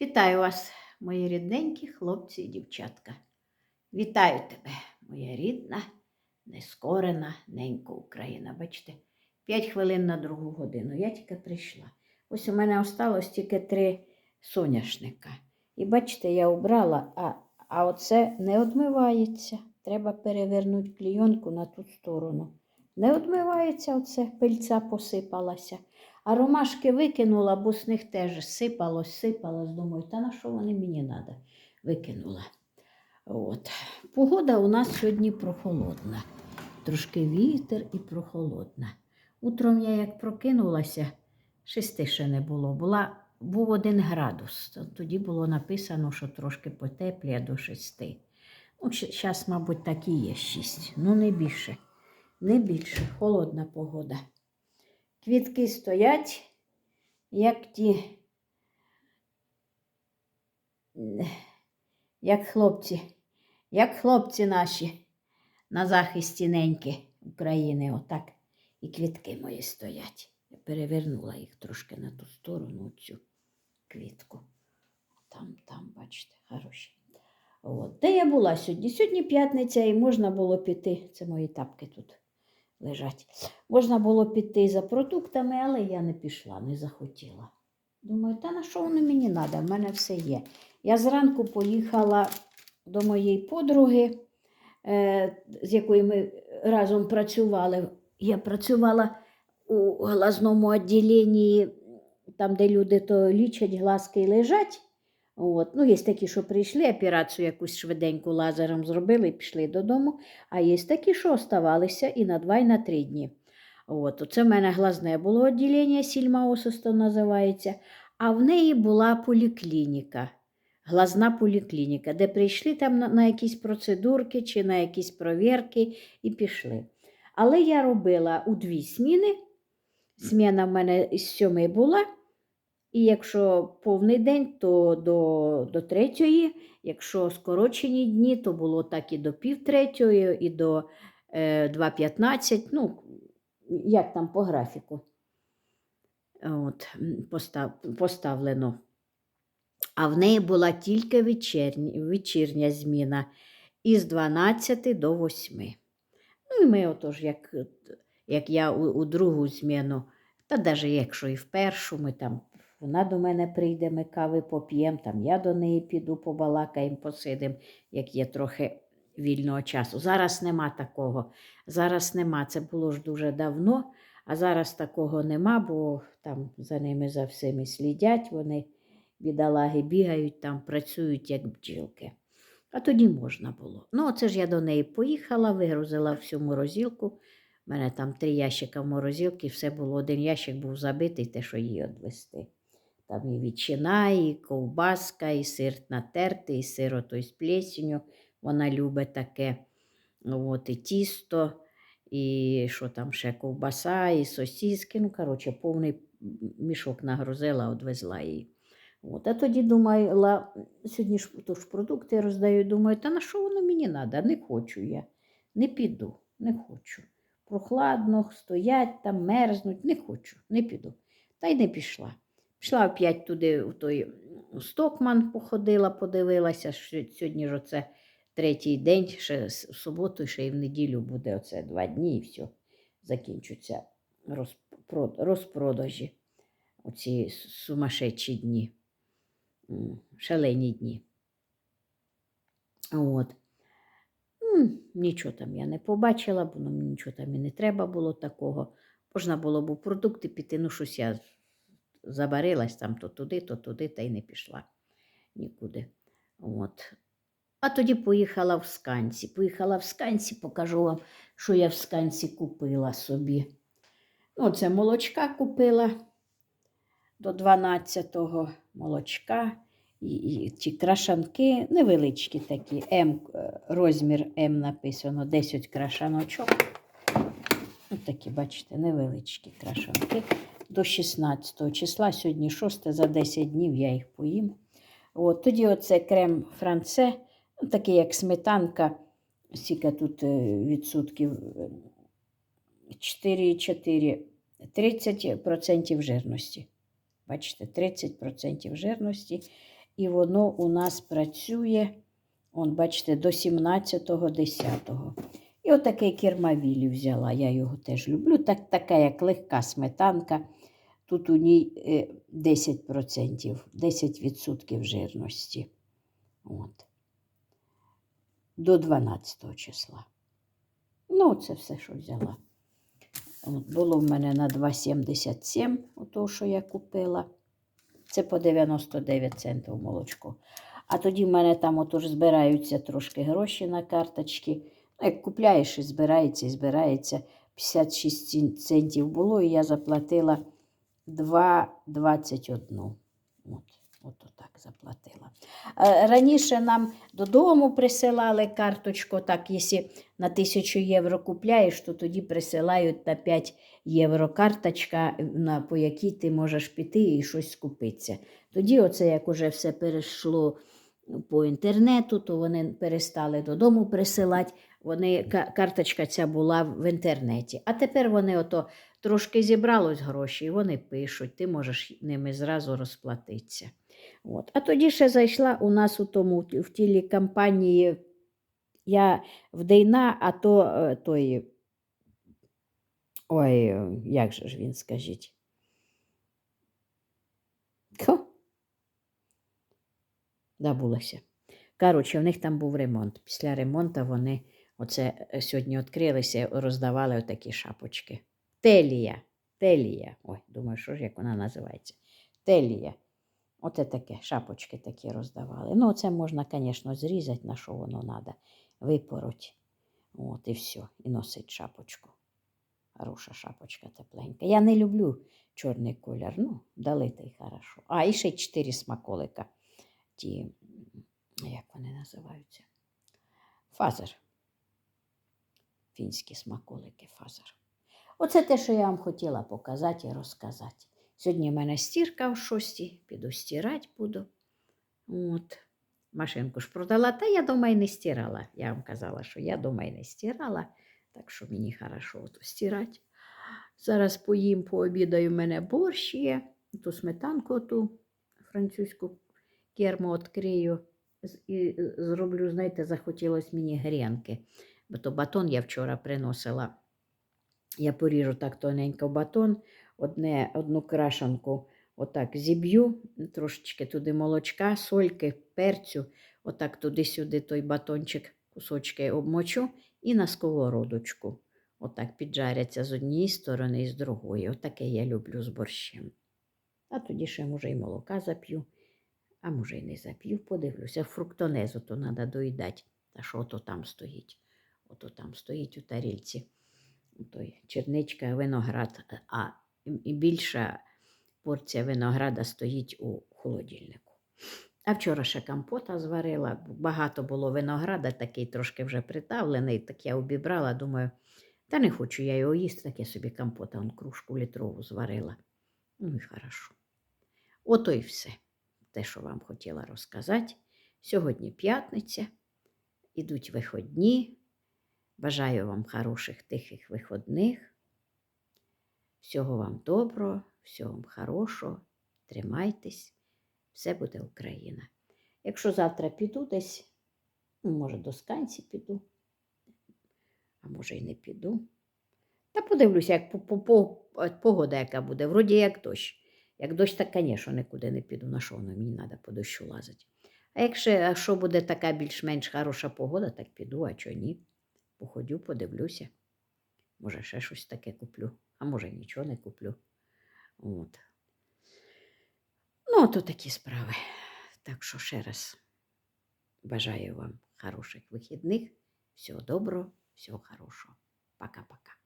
Вітаю вас, мої рідненькі хлопці і дівчатка. Вітаю тебе, моя рідна, нескорена ненька Україна. Бачите, 5 хвилин на другу годину. Я тільки прийшла. Ось у мене осталось тільки три соняшника. І бачите, я обрала, а, а оце не одмивається. Треба перевернути клійонку на ту сторону. Не одмивається оце, пильця посипалася. А ромашки викинула, бо з них теж сипалось, сипалось. Думаю, та на що вони мені треба? Викинула. От. Погода у нас сьогодні прохолодна. Трошки вітер і прохолодна. Утром я як прокинулася, шести ще не було. Була, був один градус. Тоді було написано, що трошки потепліє до шести. Ну, зараз, мабуть, так і є шість. Ну, не більше. Не більше. Холодна погода. Квітки стоять, як ті, як хлопці, як хлопці наші на захисті неньки України. Отак. І квітки мої стоять. Я перевернула їх трошки на ту сторону, цю квітку. Там, там, бачите, хороші. От. Де я була сьогодні? Сьогодні п'ятниця і можна було піти. Це мої тапки тут лежать. Можна було піти за продуктами, але я не пішла, не захотіла. Думаю, та на що воно мені треба? В мене все є. Я зранку поїхала до моєї подруги, е, з якою ми разом працювали. Я працювала у глазному відділенні, там, де люди то лічать глазки і лежать. От. Ну, є такі, що прийшли, операцію якусь швиденьку лазером зробили і пішли додому. А є такі, що оставалися і на два, і на три дні. От. Оце в мене глазне було відділення, сільма осисто називається, а в неї була поліклініка, глазна поліклініка, де прийшли там на, на якісь процедурки чи на якісь провірки і пішли. Але я робила у дві зміни. Зміна в мене з сьомої була. І якщо повний день, то до, до третьої, якщо скорочені дні, то було так і до пів третьої, і до е, 2.15, ну, як там по графіку От, постав, поставлено. А в неї була тільки вечірня, вечірня зміна із 12 до 8. Ну і ми отож, як, як я у, у другу зміну, та навіть якщо і в першу, ми там вона до мене прийде, ми кави поп'ємо, там я до неї піду, побалакаємо, посидимо, як є трохи вільного часу. Зараз нема такого. Зараз нема. Це було ж дуже давно, а зараз такого нема, бо там за ними за всіми слідять, вони, бідолаги, бігають там, працюють як бджілки. А тоді можна було. Ну, оце ж я до неї поїхала, вигрузила всю морозилку. У мене там три ящика в морозилці, все було, один ящик був забитий, те, що її відвести. Там і ветчина, і ковбаска, і сир натертий, і сир отой з плесенью. Вона любить таке. От, і тісто, і що там ще ковбаса, і сосиски. Ну, коротше, повний мішок нагрузила, відвезла її. От, а тоді думала, сьогодні ж то ж продукти роздаю, думаю, та на що воно мені треба? Не хочу я, не піду, не хочу. Прохладно, стоять там, мерзнуть, не хочу, не піду. Та й не пішла. Пішла опять туди, в той Стокман походила, подивилася, що сьогодні ж оце третій день, ще в суботу, ще й в неділю буде оце два дні і все. Закінчуться розпро- розпродажі. Оці сумасшедші дні, шалені дні. От. Нічого там я не побачила, бо ну, нічого там і не треба було такого. Можна було б у продукти піти, ну щось я забарилась там то туди, то туди, та й не пішла нікуди. От. А тоді поїхала в Сканці. Поїхала в Сканці, покажу вам, що я в Сканці купила собі. Ну, це молочка купила до 12-го молочка. І, і ці крашанки невеличкі такі, М, е, розмір М написано, 10 крашаночок. Ось такі, бачите, невеличкі крашанки. До 16 числа, сьогодні 6, за 10 днів я їх поїм. От, тоді оце крем франце, такий як сметанка, скільки тут е, відсотків е, 4,4, 30% жирності. Бачите, 30% жирності. і воно у нас працює, он, бачите, до 17.10. І отакий кермавілі взяла. Я його теж люблю. Так, така, як легка сметанка. Тут у ній е, 10%, 10% жирності. От. До 12 числа. Ну, це все, що взяла. От, було в мене на 2,77, ото, що я купила. Це по 99 центів молочко. А тоді в мене там отож збираються трошки гроші на карточки. Як купляєш і збирається, і збирається. 56 центів було, і я заплатила 2,21. От, от так заплатила. Е, Раніше нам додому присилали карточку, так, якщо на 1000 євро купляєш, то тоді присилають на 5 євро карточка, на, по якій ти можеш піти і щось скупитися. Тоді, оце як уже все перейшло по інтернету, то вони перестали додому присилати. Вони, карточка ця була в інтернеті. А тепер вони ото трошки зібралось гроші, і вони пишуть, ти можеш ними зразу розплатитися. От. А тоді ще зайшла у нас у тому в тілі компанії. Я в Дейна, а то е, той. Ой, як же ж він скажіть? Забулася. Коротше, в них там був ремонт. Після ремонту вони оце е, сьогодні відкрилися, роздавали отакі шапочки. Телія. Телія. Ой, думаю, що ж як вона називається? Телія. Оце таке, шапочки такі роздавали. Ну, це можна, звісно, зрізати, на що воно треба. Випороть. От і все. І носить шапочку. Хороша шапочка тепленька. Я не люблю чорний колір. Ну, дали хорошо. А, і ще чотири смаколика. Ті, як вони називаються? Фазер. Фінські смаколики, фазер. Оце те, що я вам хотіла показати і розказати. Сьогодні в мене стірка в шостій, піду стирати буду. От. Машинку ж продала, та я дома й не стирала. Я вам казала, що я дома й не стирала, так що мені хорошо ото стирати. Зараз поїм, пообідаю, в мене борщ є, ту сметанку ту французьку керму відкрию і зроблю, знаєте, захотілося мені грінки. Бо то батон я вчора приносила. Я поріжу так тоненько батон, одне, одну крашанку отак зіб'ю, трошечки туди молочка, сольки, перцю, отак туди-сюди той батончик, кусочки обмочу і на сковородочку. Отак піджаряться з однієї сторони і з другої. Отаке я люблю з борщем. А тоді ще, може, і молока зап'ю, а може, і не зап'ю, подивлюся. Фруктонезу то треба доїдати. Та що то там стоїть? Ото там стоїть у тарільці. Той черничка, виноград, а більша порція винограда стоїть у холодильнику. А вчора ще компота зварила. Багато було винограда, такий трошки вже притавлений, так я обібрала, думаю, та не хочу я його їсти, так я собі компота, он кружку літрову зварила. Ну і хорошо. Ото і все. Те, що вам хотіла розказати. Сьогодні п'ятниця, ідуть виходні. Бажаю вам хороших тихих виходних. Всього вам доброго, всього вам хорошого. Тримайтесь, все буде Україна. Якщо завтра піду десь, ну, може, до станції піду, а може і не піду. Та подивлюся, як по, по, по, погода, яка буде. Вроді як дощ. Як дощ, так, звісно, нікуди не піду. На що воно мені треба по дощу лазити. А якщо буде така більш-менш хороша погода, так піду, а чого ні. Походю, подивлюся. Може, ще щось таке куплю, а може, нічого не куплю. От. Ну, то такі справи. Так що ще раз бажаю вам хороших вихідних, всього доброго, всього хорошого. Пока-пока.